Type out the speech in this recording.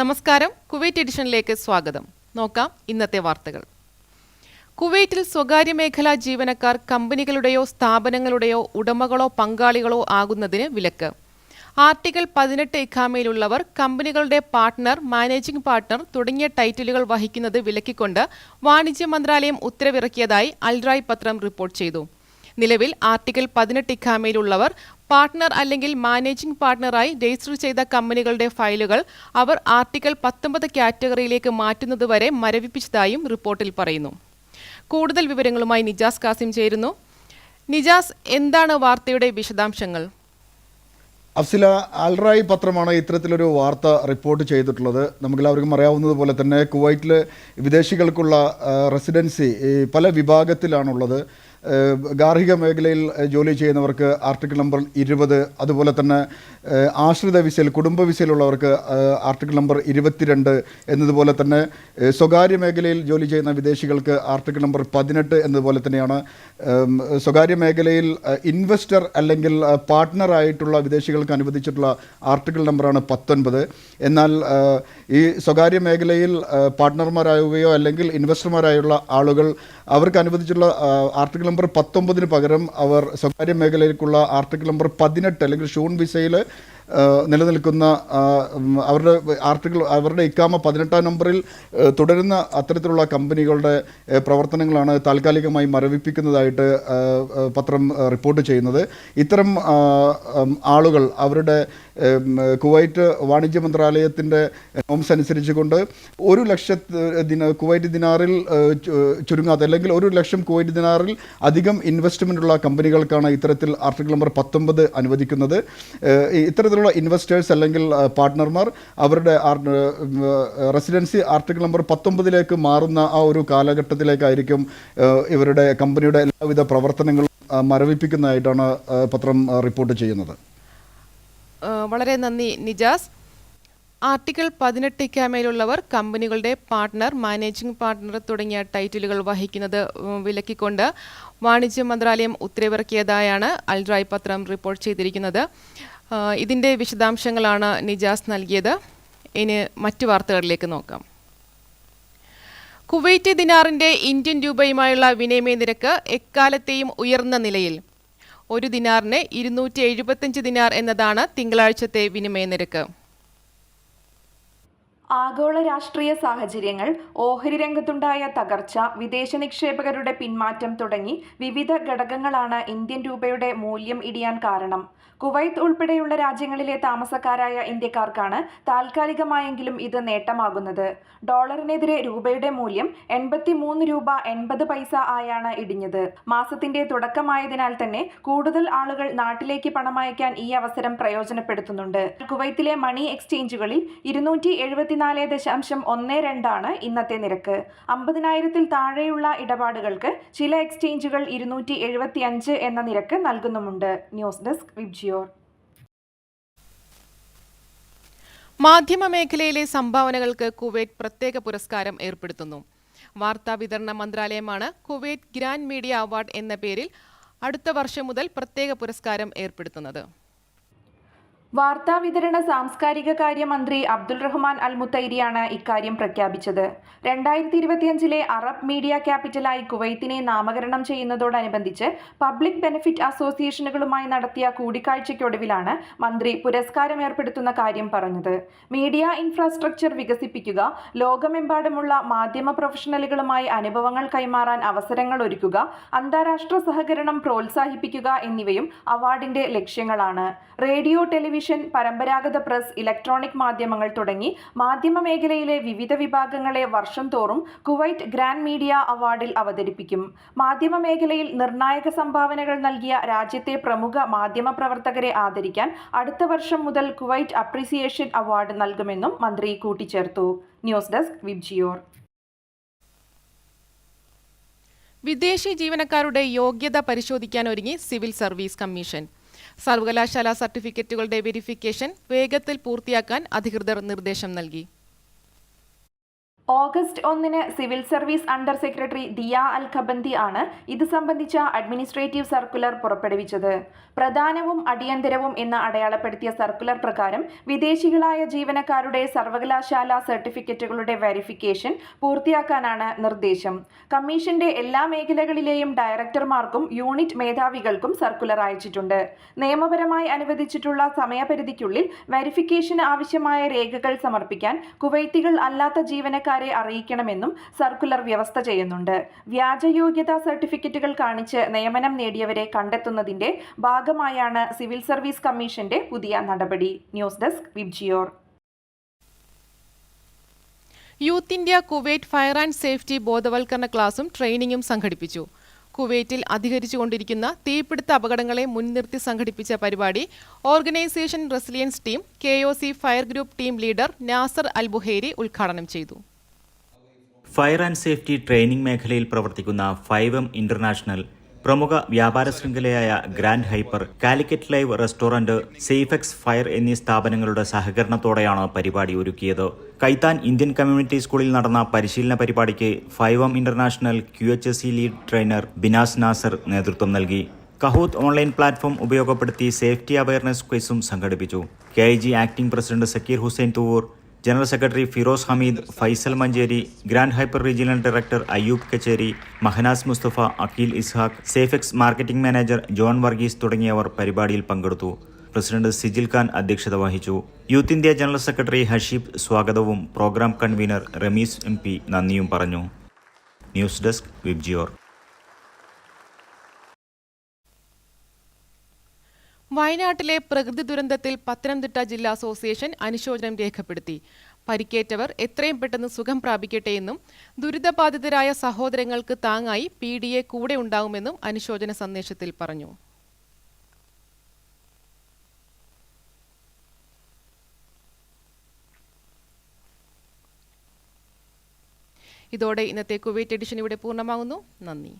നമസ്കാരം. കുവൈറ്റ് എഡിഷനിലേക്ക് സ്വാഗതം. നോക്കാം ഇന്നത്തെ വാർത്തകൾ. കുവൈറ്റിൽ സ്വകാര്യ മേഖലാ ജീവനക്കാർ കമ്പനികളുടെയോ സ്ഥാപനങ്ങളുടെയോ ഉടമകളോ പങ്കാളികളോ ആകുന്നതിന് വിലക്ക്. ആർട്ടിക്കിൾ പതിനെട്ട് ഇഖാമയിലുള്ളവർ കമ്പനികളുടെ പാർട്ട്ണർ മാനേജിംഗ് പാർട്ട്ണർ തുടങ്ങിയ ടൈറ്റിലുകൾ വഹിക്കുന്നത് വിലക്കിക്കൊണ്ട് വാണിജ്യ മന്ത്രാലയം ഉത്തരവിറക്കിയതായി അൽറായ് പത്രം റിപ്പോർട്ട് ചെയ്തു. നിലവിൽ ആർട്ടിക്കിൾ പതിനെട്ട് ഇഖാമയിലുള്ളവർ പാർട്ട്ണർ അല്ലെങ്കിൽ മാനേജിംഗ് പാർട്ട്ണറായി രജിസ്റ്റർ ചെയ്ത കമ്പനികളുടെ ഫയലുകൾ അവർ ആർട്ടിക്കിൾ പത്തൊമ്പത് കാറ്റഗറിയിലേക്ക് മാറ്റുന്നതുവരെ മരവിപ്പിച്ചതായും റിപ്പോർട്ടിൽ പറയുന്നു. കൂടുതൽ വിവരങ്ങളുമായി നിജാസ് കാസിം ചേരുന്നു. നിജാസ് എന്താണ് വാർത്തയുടെ വിശദാംശങ്ങൾ? അഫ്സില ആൽറായി പത്രമാണ് ഇത്തരത്തിലൊരു വാർത്ത റിപ്പോർട്ട് ചെയ്തിട്ടുള്ളത്. നമുക്കെല്ലാവർക്കും അറിയാവുന്നതുപോലെ തന്നെ കുവൈറ്റിൽ വിദേശികൾക്കുള്ള റെസിഡൻസി പല വിഭാഗത്തിലാണുള്ളത്. ഗാർഹിക മേഖലയിൽ ജോലി ചെയ്യുന്നവർക്ക് ആർട്ടിക്കിൾ നമ്പർ ഇരുപത് അതുപോലെ തന്നെ ആശ്രിത വിസയിൽ കുടുംബ വിസയിലുള്ളവർക്ക് ആർട്ടിക്കിൾ നമ്പർ ഇരുപത്തിരണ്ട് എന്നതുപോലെ തന്നെ സ്വകാര്യ മേഖലയിൽ ജോലി ചെയ്യുന്ന വിദേശികൾക്ക് ആർട്ടിക്കിൾ നമ്പർ പതിനെട്ട് എന്നതുപോലെ തന്നെയാണ്. സ്വകാര്യ മേഖലയിൽ ഇൻവെസ്റ്റർ അല്ലെങ്കിൽ പാർട്ട്ണറായിട്ടുള്ള വിദേശികൾക്ക് അനുവദിച്ചിട്ടുള്ള ആർട്ടിക്കിൾ നമ്പറാണ് പത്തൊൻപത്. എന്നാൽ ഈ സ്വകാര്യ മേഖലയിൽ പാർട്ട്ണർമാരാകുകയോ അല്ലെങ്കിൽ ഇൻവെസ്റ്റർമാരായുള്ള ആളുകൾ അവർക്ക് അനുവദിച്ചിട്ടുള്ള ആർട്ടിക്കിൾ നമ്പർ പത്തൊമ്പതിന് പകരം അവർ സ്വകാര്യ മേഖലയിലേക്കുള്ള ആർട്ടിക്കിൾ നമ്പർ പതിനെട്ട് അല്ലെങ്കിൽ ഷൂൺ വിസയിൽ നിലനിൽക്കുന്ന അവരുടെ ആർട്ടിക്കിൾ അവരുടെ ഇക്കാമ പതിനെട്ടാം നമ്പറിൽ തുടരുന്ന അത്തരത്തിലുള്ള കമ്പനികളുടെ പ്രവർത്തനങ്ങളാണ് താൽക്കാലികമായി മരവിപ്പിക്കുന്നതായിട്ട് പത്രം റിപ്പോർട്ട് ചെയ്യുന്നത്. ഇത്തരം ആളുകൾ അവരുടെ കുവൈറ്റ് വാണിജ്യ മന്ത്രാലയത്തിന്റെ നോംസ് അനുസരിച്ചുകൊണ്ട് ഒരു ലക്ഷത്തി കുവൈറ്റ് ദിനാറിൽ ചുരുങ്ങാത്ത അല്ലെങ്കിൽ ഒരു ലക്ഷം കുവൈറ്റ് ദിനാറിൽ അധികം ഇൻവെസ്റ്റ്മെന്റുള്ള കമ്പനികൾക്കാണ് ഇത്തരത്തിൽ ആർട്ടിക്കിൾ നമ്പർ പത്തൊമ്പത് അനുവദിക്കുന്നത്. ഈ ഇത്തരത്തിലുള്ള ഇൻവെസ്റ്റേഴ്സ് അല്ലെങ്കിൽ പാർട്ട്ണർമാർ അവരുടെ റെസിഡൻസി ആർട്ടിക്കിൾ നമ്പർ പത്തൊമ്പതിലേക്ക് മാറുന്ന ആ ഒരു കാലഘട്ടത്തിലേക്കായിരിക്കും ഇവരുടെ കമ്പനിയുടെ എല്ലാവിധ പ്രവർത്തനങ്ങളും മരവിപ്പിക്കുന്നതായിട്ടാണ് പത്രം റിപ്പോർട്ട് ചെയ്യുന്നത്. വളരെ നന്ദി നിജാസ്. ആർട്ടിക്കിൾ പതിനെട്ട് ഇക്കാമയിലുള്ളവർ കമ്പനികളുടെ പാർട്ട്ണർ മാനേജിംഗ് പാർട്ട്ണർ തുടങ്ങിയ ടൈറ്റിലുകൾ വഹിക്കുന്നത് വിലക്കിക്കൊണ്ട് വാണിജ്യ മന്ത്രാലയം ഉത്തരവിറക്കിയതായാണ് അൽറായ് പത്രം റിപ്പോർട്ട് ചെയ്തിരിക്കുന്നത്. ഇതിന്റെ വിശദാംശങ്ങളാണ് നിജാസ് നൽകിയത്. ഇനി മറ്റു വാർത്തകളിലേക്ക് നോക്കാം. കുവൈറ്റ് ദിനാറിന്റെ ഇന്ത്യൻ രൂപയുമായുള്ള വിനിമയ നിരക്ക് എക്കാലത്തെയും ഉയർന്ന നിലയിൽ. ഒരു ദിനാറിന് ഇരുന്നൂറ്റി ദിനാർ എന്നതാണ് തിങ്കളാഴ്ചത്തെ വിനിമയ നിരക്ക്. ആഗോള രാഷ്ട്രീയ സാഹചര്യങ്ങൾ ഓഹരി രംഗത്തുണ്ടായ തകർച്ച വിദേശ നിക്ഷേപകരുടെ പിന്മാറ്റം തുടങ്ങി വിവിധ ഘടകങ്ങളാണ് ഇന്ത്യൻ രൂപയുടെ മൂല്യം ഇടിയാൻ കാരണം. കുവൈത്ത് ഉൾപ്പെടെയുള്ള രാജ്യങ്ങളിലെ താമസക്കാരായ ഇന്ത്യക്കാർക്കാണ് താൽക്കാലികമായെങ്കിലും ഇത് നേട്ടമാകുന്നത്. ഡോളറിനെതിരെ രൂപയുടെ മൂല്യം എൺപത്തി മൂന്ന് രൂപ എൺപത് പൈസ ആയാണ് ഇടിഞ്ഞത്. മാസത്തിന്റെ തുടക്കമായതിനാൽ തന്നെ കൂടുതൽ ആളുകൾ നാട്ടിലേക്ക് പണമയക്കാൻ ഈ അവസരം പ്രയോജനപ്പെടുത്തുന്നുണ്ട്. കുവൈത്തിലെ മണി എക്സ്ചേഞ്ചുകളിൽ ഇരുന്നൂറ്റി എഴുപത്തിനാല് ദശാംശം ഒന്ന് രണ്ടാണ് ഇന്നത്തെ നിരക്ക്. അമ്പതിനായിരത്തിൽ താഴെയുള്ള ഇടപാടുകൾക്ക് ചില എക്സ്ചേഞ്ചുകൾ ഇരുന്നൂറ്റി എഴുപത്തി അഞ്ച് എന്ന നിരക്ക് നൽകുന്നുമുണ്ട്. News desk VIBGYOR. മാധ്യമ മേഖലയിലെ സംഭാവനകൾക്ക് കുവൈറ്റ് പ്രത്യേക പുരസ്കാരം ഏർപ്പെടുത്തുന്നു. വാർത്താ വിതരണ മന്ത്രാലയമാണ് കുവൈറ്റ് ഗ്രാൻഡ് മീഡിയ അവാർഡ് എന്ന പേരിൽ അടുത്ത വർഷം മുതൽ പ്രത്യേക പുരസ്കാരം ഏർപ്പെടുത്തുന്നത്. വാർത്താ വിതരണ സാംസ്കാരിക കാര്യമന്ത്രി അബ്ദുൾ റഹ്മാൻ അൽ മുത്തൈരിയാണ് ഇക്കാര്യം പ്രഖ്യാപിച്ചത്. രണ്ടായിരത്തി ഇരുപത്തിയഞ്ചിലെ അറബ് മീഡിയ ക്യാപിറ്റലായി കുവൈത്തിനെ നാമകരണം ചെയ്യുന്നതോടനുബന്ധിച്ച് പബ്ലിക് ബെനിഫിറ്റ് അസോസിയേഷനുകളുമായി നടത്തിയ കൂടിക്കാഴ്ചയ്ക്കൊടുവിലാണ് മന്ത്രി പുരസ്കാരം ഏർപ്പെടുത്തുന്ന കാര്യം പറഞ്ഞത്. മീഡിയ ഇൻഫ്രാസ്ട്രക്ചർ വികസിപ്പിക്കുക ലോകമെമ്പാടുമുള്ള മാധ്യമ പ്രൊഫഷണലുകളുമായി അനുഭവങ്ങൾ കൈമാറാൻ അവസരങ്ങൾ ഒരുക്കുക അന്താരാഷ്ട്ര സഹകരണം പ്രോത്സാഹിപ്പിക്കുക എന്നിവയും അവാർഡിന്റെ ലക്ഷ്യങ്ങളാണ്. റേഡിയോ ടെലിവിഷൻ പരമ്പരാഗത പ്രസ് ഇലക്ട്രോണിക് മാധ്യമങ്ങൾ തുടങ്ങി മാധ്യമ മേഖലയിലെ വിവിധ വിഭാഗങ്ങളെ വർഷം തോറും കുവൈറ്റ് ഗ്രാൻഡ് മീഡിയ അവാർഡിൽ അവതരിപ്പിക്കും. മാധ്യമ മേഖലയിൽ നിർണായക സംഭാവനകൾ നൽകിയ രാജ്യത്തെ പ്രമുഖ മാധ്യമ പ്രവർത്തകരെ ആദരിക്കാൻ അടുത്ത വർഷം മുതൽ കുവൈറ്റ് അപ്രീസിയേഷൻ അവാർഡ് നൽകുമെന്നും മന്ത്രി കൂട്ടിച്ചേർത്തു. News desk VIBGYOR. വിദേശി ജീവനക്കാരുടെ യോഗ്യത പരിശോധിക്കാൻ ഒരുങ്ങി സിവിൽ സർവീസ് കമ്മീഷൻ. സർവകലാശാല സർട്ടിഫിക്കറ്റുകളുടെ വെരിഫിക്കേഷൻ വേഗത്തിൽ പൂർത്തിയാക്കാൻ അധികൃതർ നിർദ്ദേശം നൽകി ഓഗസ്റ്റ് ഒന്നിന് civil service under secretary Dia Al Khabanti ആണ് ഇത് സംബന്ധിച്ച അഡ്മിനിസ്ട്രേറ്റീവ് സർക്കുലർ പുറപ്പെടുവിച്ചത്. പ്രധാനവും അടിയന്തരവും എന്ന് അടയാളപ്പെടുത്തിയ സർക്കുലർ പ്രകാരം വിദേശികളായ ജീവനക്കാരുടെ സർവകലാശാല സർട്ടിഫിക്കറ്റുകളുടെ വെരിഫിക്കേഷൻ പൂർത്തിയാക്കാനാണ് നിർദ്ദേശം. കമ്മീഷന്റെ എല്ലാ മേഖലകളിലെയും ഡയറക്ടർമാർക്കും യൂണിറ്റ് മേധാവികൾക്കും സർക്കുലർ അയച്ചിട്ടുണ്ട്. നിയമപരമായി അനുവദിച്ചിട്ടുള്ള സമയപരിധിക്കുള്ളിൽ വെരിഫിക്കേഷന് ആവശ്യമായ രേഖകൾ സമർപ്പിക്കാൻ കുവൈത്തികൾ അല്ലാത്ത ജീവനക്കാരെ അറിയിക്കണമെന്നും സർക്കുലർ വ്യവസ്ഥ ചെയ്യുന്നുണ്ട്. വ്യാജയോഗ്യതാ സർട്ടിഫിക്കറ്റുകൾ കാണിച്ച് നിയമനം നേടിയവരെ കണ്ടെത്തുന്നതിന്റെ ഭാഗമായാണ് സിവിൽ സർവീസ് കമ്മീഷന്റെ പുതിയ നടപടി. News desk VIBGYOR. Youth India Kuwait fire and safety ബോധവൽക്കരണ ക്ലാസും ട്രെയിനിങ്ങും സംഘടിപ്പിച്ചു. കുവൈറ്റിൽ അധികരിച്ചുകൊണ്ടിരിക്കുന്ന തീപിടുത്ത അപകടങ്ങളെ മുൻനിർത്തി സംഘടിപ്പിച്ച പരിപാടി organisation resilience team K fire group team leader Nasser Albuhairi ഉദ്ഘാടനം ചെയ്തു. ഫയർ ആൻഡ് സേഫ്റ്റി ട്രെയിനിംഗ് മേഖലയിൽ പ്രവർത്തിക്കുന്ന ഫൈവ് എം ഇന്റർനാഷണൽ പ്രമുഖ വ്യാപാര ശൃംഖലയായ Grand Hyper Calicut Live restaurant Safex fire എന്നീ സ്ഥാപനങ്ങളുടെ സഹകരണത്തോടെയാണ് പരിപാടി ഒരുക്കിയത്. കൈത്താൻ ഇന്ത്യൻ കമ്മ്യൂണിറ്റി സ്കൂളിൽ നടന്ന പരിശീലന പരിപാടിക്ക് five M international Q H S C lead trainer Binas Nasar നേതൃത്വം നൽകി. കഹൂത്ത് ഓൺലൈൻ പ്ലാറ്റ്ഫോം ഉപയോഗപ്പെടുത്തി സേഫ്റ്റി അവയർനെസ് ക്വിസും സംഘടിപ്പിച്ചു. K I G acting president Sakeer Hussain Thuvvur general secretary Firoz Hameed Faisal Manjeri Grand Hyper regional director Ayyub Kacheri Mahnas Musthafa Akhil Ishaq Safex marketing manager John Varghese തുടങ്ങിയവർ പരിപാടിയിൽ പങ്കെടുത്തു. President Sijil Khan അധ്യക്ഷത വഹിച്ചു. Youth India general secretary Hasheeb സ്വാഗതവും programme convener Ramees M നന്ദിയും പറഞ്ഞു. News desk VIBGYOR. വയനാട്ടിലെ പ്രകൃതി ദുരന്തത്തിൽ പത്തനംതിട്ട ജില്ലാ അസോസിയേഷൻ അനുശോചനം രേഖപ്പെടുത്തി. പരിക്കേറ്റവർ എത്രയും പെട്ടെന്ന് സുഖം പ്രാപിക്കട്ടെയെന്നും ദുരിതബാധിതരായ സഹോദരങ്ങൾക്ക് താങ്ങായി പി ഡി എ കൂടെ ഉണ്ടാകുമെന്നും അനുശോചന സന്ദേശത്തിൽ പറഞ്ഞു. ഇതോടെ ഇന്നത്തെ കുവൈറ്റ് എഡിഷൻ ഇവിടെ പൂർണമാകുന്നു. നന്ദി.